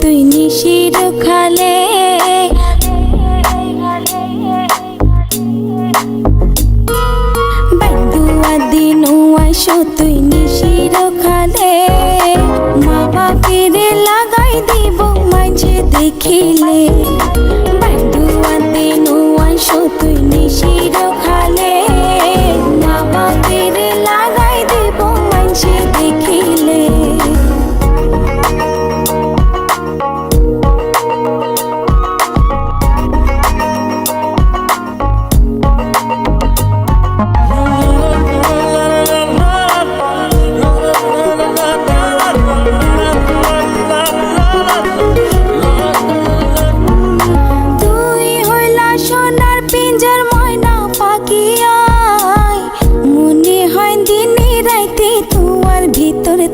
তুই নিশির খালে। বাদুয়া দিন তুই নিশির খালে। মা বাপিরে লাগা দিব মাঝে দেখিলে।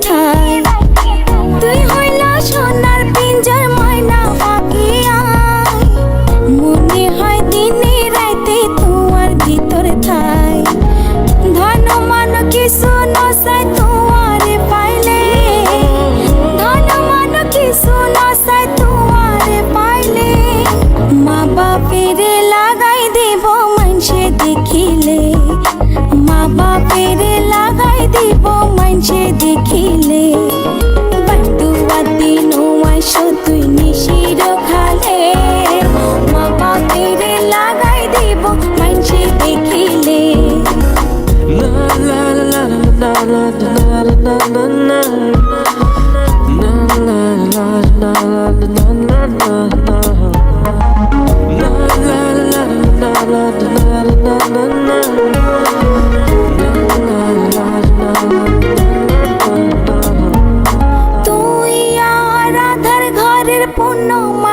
থাই। তুই হইলা সোনার পিঞ্জার ময়না পাকিয়াই মনে হয় দিনে রাইতে তোমার ভিতর থাই। ধন মান কিছু পাইলে। ধন মান কিছু নসাই তোমার পাইলে। মা বাপের লাগাই দেব দেখিলে। মা বাপের লাগাই দেব মানসে দেখিলে।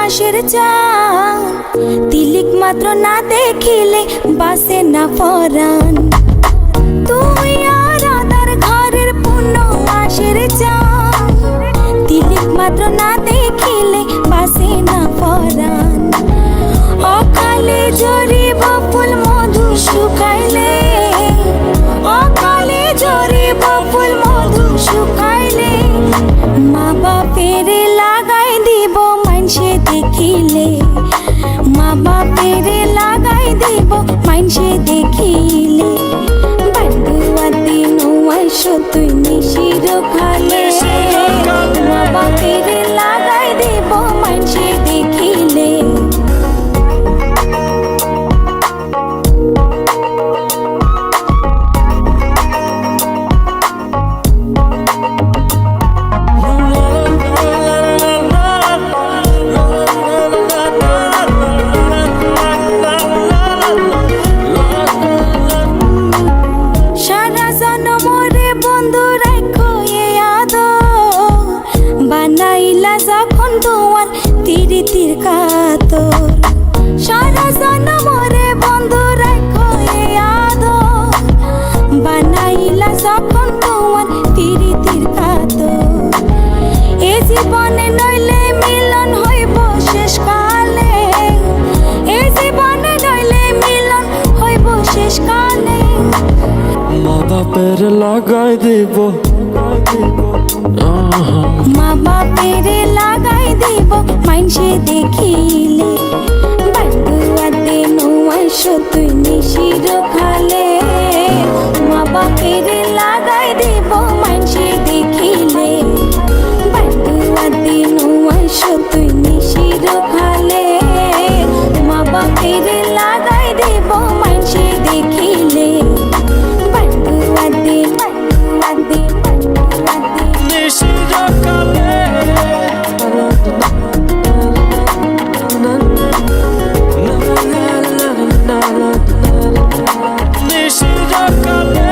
মাসের চান তিলিক মাত্র না দেখিলে বাসে না ফরান। তুই যখন তোমার তীর তীর কাতর। সারা জনমরে বন্ধু রাখো এ আদো বানাইলা যখন তোমার তীর তীর কাতর। এ জীবনে নইলে মিলন হইব শেষ কালে এ জীবনে নইলে মিলন হইব শেষ কালে মা বাপের লাগাই দেব। মা বাপের মিশে দেখিলে বাটুয়াতে নোয়াইশ তুই নিশির খালে। মা বাপের লাগাই Deixe de acabar.